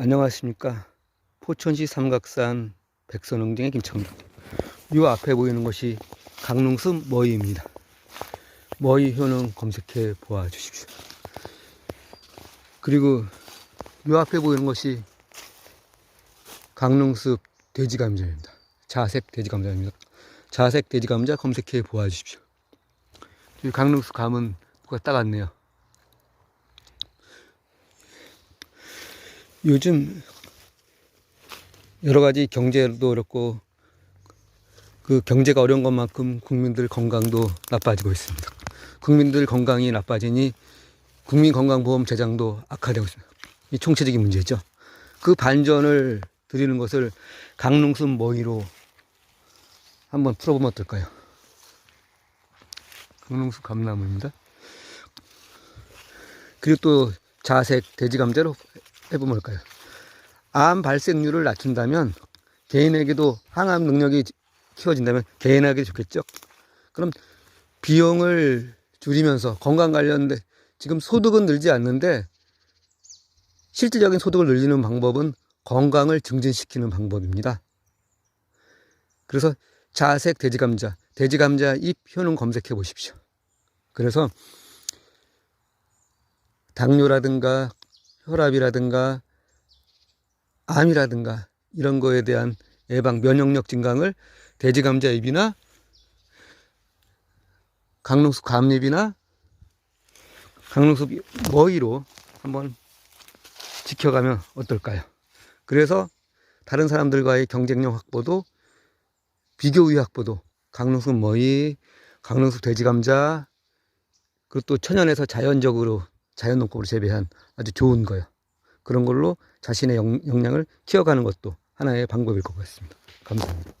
안녕하십니까. 포천시 삼각산 백선흥정의 김창입니다. 이 앞에 보이는 것이 강릉숲 머이입니다. 머이 효능 검색해 보아 주십시오. 그리고 이 앞에 보이는 것이 강릉숲 돼지감자입니다. 자색 돼지감자입니다. 자색 돼지감자 검색해 보아 주십시오. 이 강릉숲 감은 누가 따갔네요. 요즘 여러 가지 경제도 어렵고 그 경제가 어려운 것만큼 국민들 건강도 나빠지고 있습니다. 국민들 건강이 나빠지니 국민건강보험 재장도 악화되고 있습니다. 이 총체적인 문제죠. 그 반전을 드리는 것을 강릉순 머위로 한번 풀어보면 어떨까요? 강릉순 감나무입니다. 그리고 또 자색 돼지감자로 해보면 어떨까요? 암 발생률을 낮춘다면 개인에게도 항암 능력이 키워진다면 개인에게 좋겠죠. 그럼 비용을 줄이면서 건강 관련된 지금 소득은 늘지 않는데 실질적인 소득을 늘리는 방법은 건강을 증진시키는 방법입니다. 그래서 자색 돼지감자, 돼지감자 잎 효능 검색해 보십시오. 그래서 당뇨라든가 혈압이라든가 암이라든가 이런 거에 대한 예방 면역력 증강을 돼지감자 잎이나 강릉숲 감잎이나 강릉숲 머위로 한번 지켜가면 어떨까요? 그래서 다른 사람들과의 경쟁력 확보도 비교 우위 확보도 강릉숲 머위, 강릉숲 돼지감자 그리고 또 천연에서 자연적으로 자연 농법으로 재배한 아주 좋은 거요. 그런 걸로 자신의 영, 역량을 키워가는 것도 하나의 방법일 것 같습니다. 감사합니다.